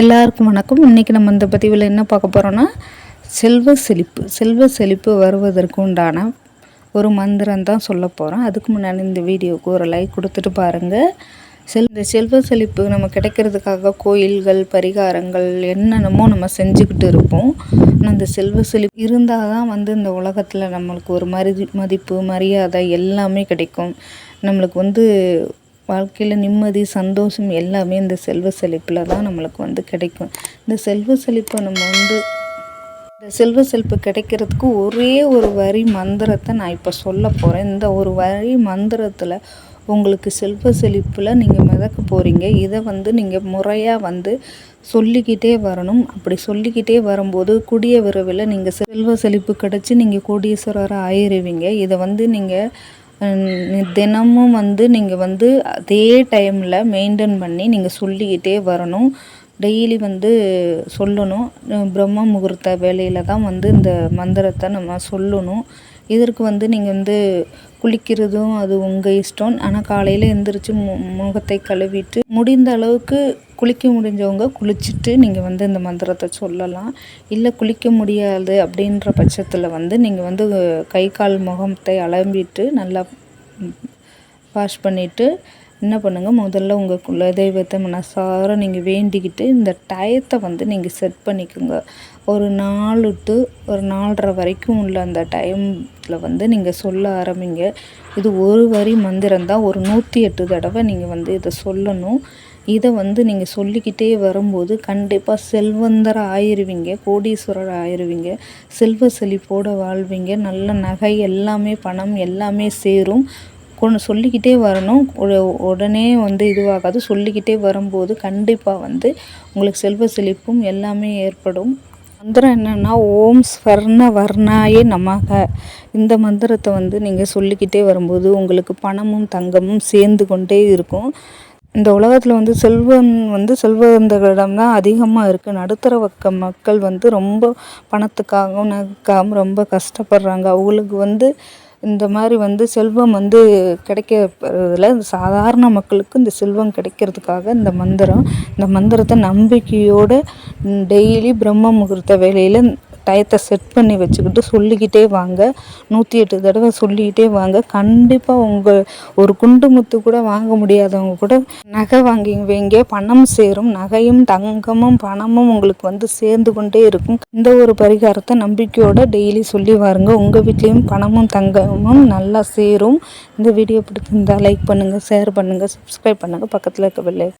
எல்லாருக்கும் வணக்கம். இன்றைக்கி நம்ம இந்த பதிவில் என்ன பார்க்க போகிறோன்னா செல்வ செழிப்பு. செல்வ செழிப்பு வருவதற்கு உண்டான ஒரு மந்திரம் தான் சொல்ல போகிறோம் அதுக்கு முன்னாடி இந்த வீடியோவுக்கு ஒரு லைக் கொடுத்துட்டு பாருங்கள் செல் இந்த செல்வ செழிப்பு நம்ம கிடைக்கிறதுக்காக கோயில்கள் பரிகாரங்கள் என்னென்னமோ நம்ம செஞ்சுக்கிட்டு இருப்போம். ஆனால் அந்த செல்வ செழிப்பு இருந்தால் தான் வந்து இந்த உலகத்தில் நம்மளுக்கு ஒரு மரி மதிப்பு மரியாதை எல்லாமே கிடைக்கும். நம்மளுக்கு வந்து வாழ்க்கையில் நிம்மதி சந்தோஷம் எல்லாமே இந்த செல்வ செழிப்பில் தான் நம்மளுக்கு வந்து கிடைக்கும். இந்த செல்வ செழிப்பை நம்ம வந்து இந்த செல்வ செழிப்பு கிடைக்கிறதுக்கு ஒரே ஒரு வரி மந்திரத்தை நான் இப்போ சொல்ல போகிறேன் இந்த ஒரு வரி மந்திரத்தில் உங்களுக்கு செல்வ செழிப்பில் நீங்கள் மிதக்க போகிறீங்க இதை வந்து நீங்கள் முறையாக வந்து சொல்லிக்கிட்டே வரணும். அப்படி சொல்லிக்கிட்டே வரும்போது கூடிய விரைவில் நீங்கள் செல்வ செழிப்பு கிடச்சி நீங்கள் கோடீஸ்வரராக ஆயிடுவீங்க இதை வந்து நீங்கள் தினமும் வந்து நீங்கள் வந்து அதே டைமில் மெயின்டைன் பண்ணி நீங்கள் சொல்லிக்கிட்டே வரணும். டெய்லி வந்து சொல்லணும். பிரம்ம முகூர்த்த வேலையில் தான் வந்து இந்த மந்திரத்தை நம்ம சொல்லணும். இதற்கு வந்து நீங்கள் வந்து குளிக்கிறதும் அது உங்கள் இஷ்டம். ஆனால் காலையில் எழுந்திரிச்சி மு முகத்தை கழுவிட்டு முடிந்த அளவுக்கு குளிக்க முடிஞ்சவங்க குளிச்சுட்டு நீங்கள் வந்து இந்த மந்திரத்தை சொல்லலாம். இல்லை குளிக்க முடியாது அப்படின்ற பட்சத்தில் வந்து நீங்கள் வந்து கை கால் முகத்தை அலம்பிட்டு நல்லா வாஷ் பண்ணிவிட்டு என்ன பண்ணுங்கள் முதல்ல உங்கள் குலதெய்வத்தை மனசார நீங்கள் வேண்டிக்கிட்டு இந்த டயத்தை வந்து நீங்கள் செட் பண்ணிக்கோங்க. ஒரு நாலு டு ஒரு நாலரை வரைக்கும் உள்ள அந்த டைமில் வந்து நீங்கள் சொல்ல ஆரம்பிங்க. இது ஒரு வரி மந்திரம் தான். ஒரு நூற்றி எட்டு தடவை நீங்கள் வந்து இதை சொல்லணும். இதை வந்து நீங்கள் சொல்லிக்கிட்டே வரும்போது கண்டிப்பாக செல்வந்தர் ஆயிடுவீங்க கோடீஸ்வரர் ஆயிடுவீங்க செல்வ செழிப்போடு வாழ்வீங்க. நல்ல நகை எல்லாமே பணம் எல்லாமே சேரும். கொண்டு சொல்லிக்கிட்டே வரணும். உடனே வந்து இதுவாகாது. சொல்லிக்கிட்டே வரும்போது கண்டிப்பாக வந்து உங்களுக்கு செல்வ செழிப்பும் எல்லாமே ஏற்படும். மந்திரம் என்னென்னா ஓம் ஸ்வர்ண வர்ணாயே நமக. இந்த மந்திரத்தை வந்து நீங்கள் சொல்லிக்கிட்டே வரும்போது உங்களுக்கு பணமும் தங்கமும் சேர்ந்து கொண்டே இருக்கும். இந்த உலகத்தில் வந்து செல்வம் வந்து செல்வந்தர்களிடம் தான் அதிகமாக இருக்குது நடுத்தர வக்க மக்கள் வந்து ரொம்ப பணத்துக்காகவும் நகைக்காகவும் ரொம்ப கஷ்டப்படுறாங்க. அவங்களுக்கு வந்து இந்த மாதிரி வந்து செல்வம் வந்து கிடைக்கிறதுல சாதாரண மக்களுக்கு இந்த செல்வம் கிடைக்கிறதுக்காக இந்த மந்திரம் இந்த மந்திரத்தை நம்பிக்கையோடு டெய்லி பிரம்ம முகூர்த்த வேலையில் டயத்தை செட் பண்ணி வச்சுக்கிட்டு சொல்லிக்கிட்டே வாங்க. நூற்றி எட்டு தடவை சொல்லிக்கிட்டே வாங்க. கண்டிப்பாக உங்கள் ஒரு குண்டு முத்து கூட வாங்க முடியாதவங்க கூட நகை வாங்கி வைங்க பணம் சேரும். நகையும் தங்கமும் பணமும் உங்களுக்கு வந்து சேர்ந்து கொண்டே இருக்கும். இந்த ஒரு பரிகாரத்தை நம்பிக்கையோட டெய்லி சொல்லி வாருங்க. உங்கள் வீட்லேயும் பணமும் தங்கமும் நல்லா சேரும். இந்த வீடியோ பிடிச்சிருந்தால் லைக் பண்ணுங்கள் ஷேர் பண்ணுங்கள் சப்ஸ்கிரைப் பண்ணுங்கள் பக்கத்தில் இருக்க பிள்ளை